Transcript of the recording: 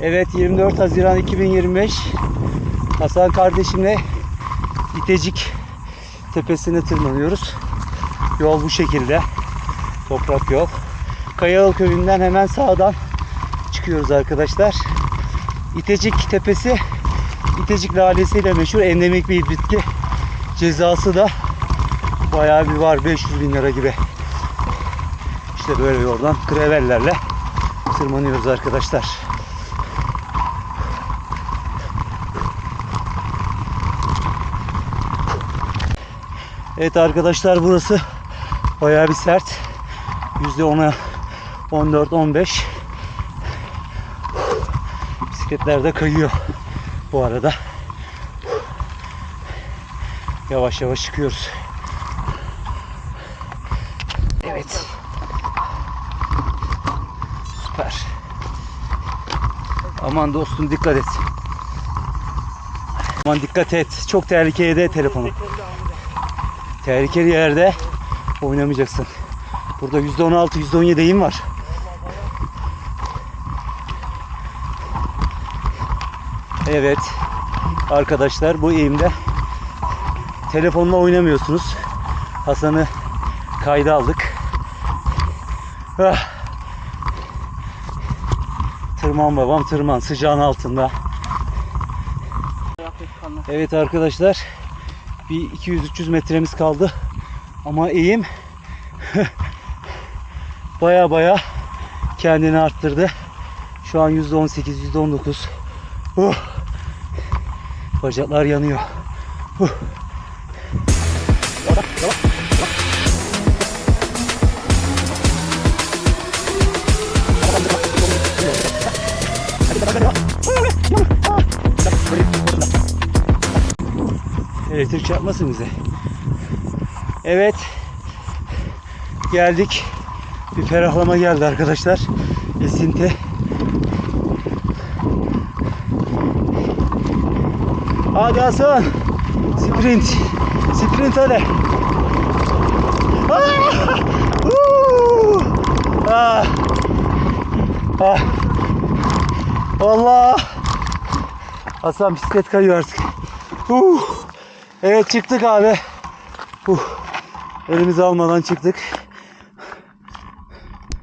Evet 24 Haziran 2025 Hasan kardeşimle İtecik tepesine tırmanıyoruz. Yol bu şekilde. Toprak yol. Kayalı köyünden hemen sağdan çıkıyoruz arkadaşlar. İtecik tepesi İtecik lalesiyle meşhur endemik bir bitki. Cezası da bayağı bir var 500 bin lira gibi. İşte böyle yoldan krevellerle tırmanıyoruz arkadaşlar. Evet arkadaşlar burası bayağı bir sert. %10'a 14-15 bisikletler de kayıyor bu arada. Yavaş yavaş çıkıyoruz. Evet. Süper. Aman dostum dikkat et. Aman dikkat et. Çok tehlikeli de telefonu. Tehlikeli yerde oynamayacaksın. Burada %16, %17 eğim var. Evet. Arkadaşlar bu eğimde telefonla oynamıyorsunuz. Hasan'ı kayda aldık. Ah. Tırman babam tırman sıcağın altında. Evet arkadaşlar bir 200-300 metremiz kaldı ama eğim baya baya kendini arttırdı. Şu an %18, %19. Uh. Bacaklar yanıyor. Uh. Elektrik çarpmasın bize. Evet. Geldik. Bir ferahlama geldi arkadaşlar. Esinti. Hadi Hasan. Sprint. Sprint hadi. Ah! Huu! Ah! Ah! Allah! Hasan bisiklet kayıyor artık. Uh! Evet çıktık abi. Uh! Elimizi almadan çıktık.